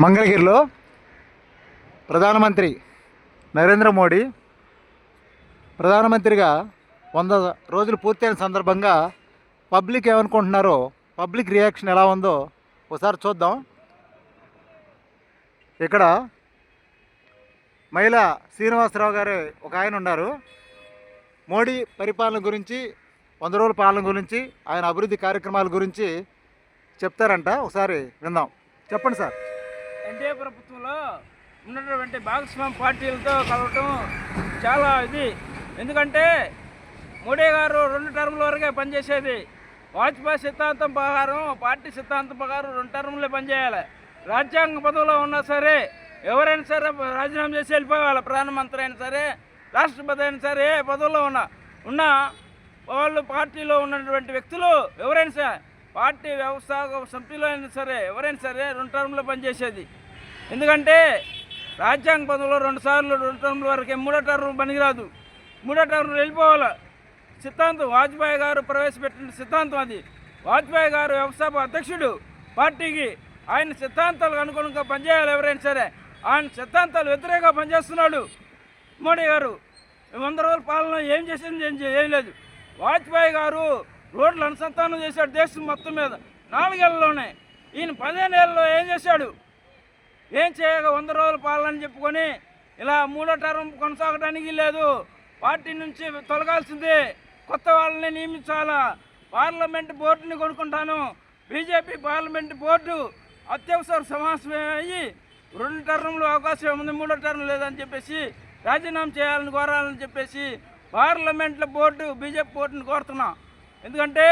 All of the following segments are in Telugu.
మంగళగిరిలో ప్రధానమంత్రి నరేంద్ర మోడీ ప్రధానమంత్రిగా వంద రోజులు పూర్తయిన సందర్భంగా పబ్లిక్ ఏమనుకుంటున్నారో పబ్లిక్ రియాక్షన్ ఎలా ఉందో ఒకసారి చూద్దాం. ఇక్కడ మహిళ శ్రీనివాసరావు గారు ఒక ఆయన ఉన్నారు. మోడీ పరిపాలన గురించి వంద రోజుల పాలన గురించి ఆయన అభివృద్ధి కార్యక్రమాల గురించి చెప్తారంట. ఒకసారి విందాం. చెప్పండి సార్. ఎన్డీఏ ప్రభుత్వంలో ఉన్నటువంటి భాగస్వామ్య పార్టీలతో కలవటం చాలా ఇది. ఎందుకంటే మోడీ గారు రెండు టర్ముల వరకే పనిచేసేది. వాజ్పేయి సిద్ధాంతం ప్రకారం పార్టీ సిద్ధాంతం ప్రకారం రెండు టర్ములే పనిచేయాలి. రాజ్యాంగ పదవిలో ఉన్నా సరే ఎవరైనా సరే రాజీనామా చేసి వెళ్ళిపోవాలి. ప్రధానమంత్రి అయినా సరే రాష్ట్రపతి అయినా సరే ఏ పదవిలో ఉన్నా. ఉన్న వాళ్ళు పార్టీలో ఉన్నటువంటి వ్యక్తులు ఎవరైనా సరే పార్టీ వ్యవస్థాపక సమితిలో అయినా సరే ఎవరైనా సరే రెండు టర్ములో పనిచేసేది. ఎందుకంటే రాజ్యాంగ పదవిలో రెండు సార్లు రెండు టర్మ్ల వరకే మూడో టర్మ్ పనికిరాదు. మూడో టర్మ్ వెళ్ళిపోవాలి? సిద్ధాంతం వాజ్పేయి గారు ప్రవేశపెట్టిన సిద్ధాంతం అది. వాజ్పేయి గారు వ్యవస్థాపక అధ్యక్షుడు. పార్టీకి ఆయన సిద్ధాంతాలకు అనుగుణంగా పనిచేయాలి ఎవరైనా సరే. ఆయన సిద్ధాంతాలు వ్యతిరేకంగా పనిచేస్తున్నాడు. మోడీ గారు వంద రోజుల పాలన ఏం చేసింది ఏం ఏం లేదు. వాజ్పేయి గారు రోడ్లు అనుసంధానం చేశాడు దేశం మొత్తం మీద. నాలుగేళ్ళలోనే. ఈయన పదిహేనేళ్ళలో ఏం చేశాడు? ఏం చేయక వంద రోజుల పాలన చెప్పుకొని ఇలా మూడో టర్మ్ కొనసాగడానికి లేదు. పార్టీ నుంచి తొలగాల్సిందే. కొత్త వాళ్ళని నియమించాలా? పార్లమెంట్ బోర్డుని కొనుక్కుంటాను. బీజేపీ పార్లమెంట్ బోర్డు అత్యవసర సమావేశం అయ్యి రెండు టర్ములు అవకాశం ఉంది మూడో టర్మ్ లేదని చెప్పేసి రాజీనామా చేయాలని కోరాలని చెప్పేసి పార్లమెంట్లో బోర్డు బీజేపీ బోర్డుని కోరుతున్నా. ఎందుకంటే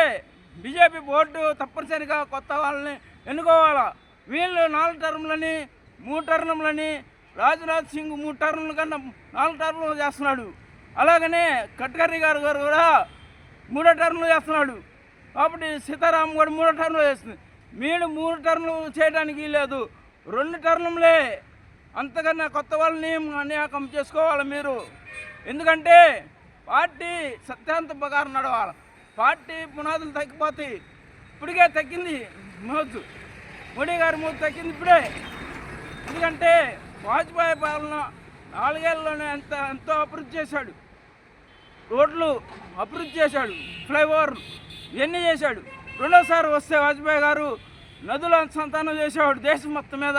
బీజేపీ బోర్డు తప్పనిసరిగా కొత్త వాళ్ళని ఎన్నుకోవాలా. వీళ్ళు నాలుగు టర్ములని మూడు టర్ములని రాజ్నాథ్ సింగ్ మూడు టర్ముల కన్నా నాలుగు టర్ములు చేస్తున్నాడు. అలాగనే గడ్కరీ గారు గారు కూడా మూడో టర్ములు చేస్తున్నాడు. కాబట్టి సీతారాం కూడా మూడో టర్ములు చేస్తుంది. మీరు మూడు టర్ములు చేయడానికి లేదు. రెండు టర్ములే అంతకన్నా కొత్త వాళ్ళని అన్యాకం చేసుకోవాలి మీరు. ఎందుకంటే పార్టీ సత్యాంత ప్రకారం నడవాలి. పార్టీ పునాదులు తగ్గిపోతాయి. ఇప్పటికే తగ్గింది మోజు మోడీ గారి మోజు తగ్గింది ఇప్పుడే. ఎందుకంటే వాజ్పేయి పాలన నాలుగేళ్ళలోనే ఎంత ఎంతో అభివృద్ధి చేశాడు. రోడ్లు అభివృద్ధి చేశాడు. ఫ్లైఓవర్ ఇవన్నీ చేశాడు. రెండోసారి వస్తే వాజ్పేయి గారు నదుల సంతానం చేసేవాడు. దేశం మొత్తం మీద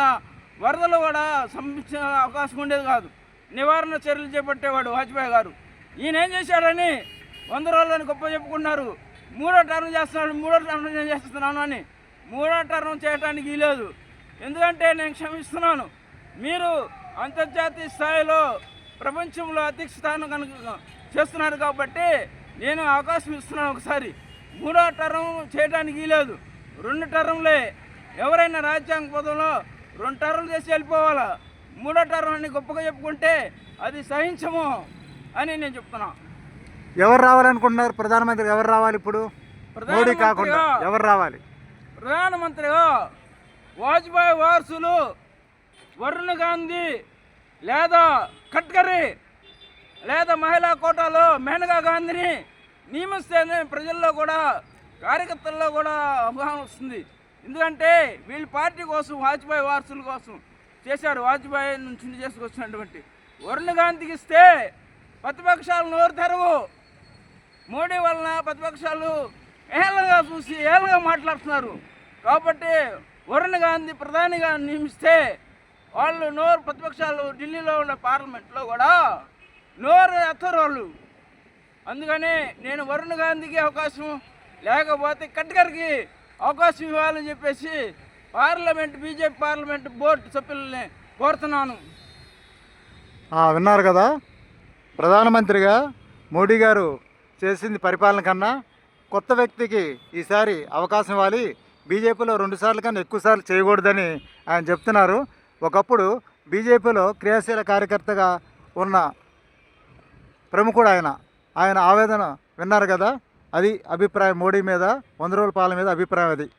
వరదలు కూడా సంబంధించిన అవకాశం ఉండేది కాదు. నివారణ చర్యలు చేపట్టేవాడు వాజ్పేయి గారు. ఈయన ఏం చేశాడని వంద రోజులని గొప్ప చెప్పుకున్నారు. మూడో టర్మ్ చేస్తున్నాడు మూడో టర్మ్ నేను చేస్తున్నాను అని. మూడో టర్న్ చేయడానికి లేదు ఎందుకంటే నేను క్షమిస్తున్నాను. మీరు అంతర్జాతీయ స్థాయిలో ప్రపంచంలో అధ్యక్ష స్థానం కనుక చేస్తున్నారు కాబట్టి నేను అవకాశం ఇస్తున్నాను ఒకసారి. మూడో టర్మ్ చేయడానికి లేదు రెండు టర్మ్లే ఎవరైనా రాజ్యాంగ పదంలో రెండు టర్మ్ చేసి వెళ్ళిపోవాలా? మూడో టర్మ్ అని గొప్పగా చెప్పుకుంటే అది సహించము అని నేను చెప్తున్నాను ఎవరు రావాలనుకుంటున్నారు? ప్రధానమంత్రి ఎవరు రావాలి ఇప్పుడు? మోడీ కాకుండా ఎవరు రావాలి? ప్రధానమంత్రిగా వాజ్పేయి వారసులు వరుణ్ గాంధీ లేదా ఖట్కరీ లేదా మహిళా కోటాలో మేనకా గాంధీని నియమిస్తేనే ప్రజల్లో కూడా కార్యకర్తల్లో కూడా అవగాహన వస్తుంది. ఎందుకంటే వీళ్ళు పార్టీ కోసం వాజ్పేయి వారసుల కోసం చేశారు. వాజ్పేయి నుంచి చేసుకొచ్చినటువంటి వరుణ్ గాంధీకి ఇస్తే ప్రతిపక్షాలు నోరు తెరవు. మోడీ వలన ప్రతిపక్షాలు ఏళ్ళగా చూసి ఏళ్ళగా మాట్లాడుతున్నారు. కాబట్టి వరుణ్ గాంధీ ప్రధానిగా నియమిస్తే వాళ్ళు నోరు ప్రతిపక్షాలు ఢిల్లీలో ఉన్న పార్లమెంట్లో కూడా నోరు ఎత్తరు వాళ్ళు. అందుకని నేను వరుణ్ గాంధీకి అవకాశం లేకపోతే కట్కర్కి అవకాశం ఇవ్వాలని చెప్పేసి పార్లమెంట్ బీజేపీ పార్లమెంట్ బోర్డు సభ్యులని కోరుతున్నాను. విన్నారు కదా? ప్రధానమంత్రిగా మోడీ గారు చేసింది పరిపాలన కన్నా కొత్త వ్యక్తికి ఈసారి అవకాశం ఇవ్వాలి. బీజేపీలో రెండు సార్లు కన్నా ఎక్కువసార్లు చేయకూడదని ఆయన చెప్తున్నారు. ఒకప్పుడు బీజేపీలో క్రియాశీల కార్యకర్తగా ఉన్న ప్రముఖుడు ఆయన. ఆయన ఆవేదన విన్నారు కదా? అది అభిప్రాయం మోడీ మీద వంద రోజుల పాలన మీద అభిప్రాయం అది.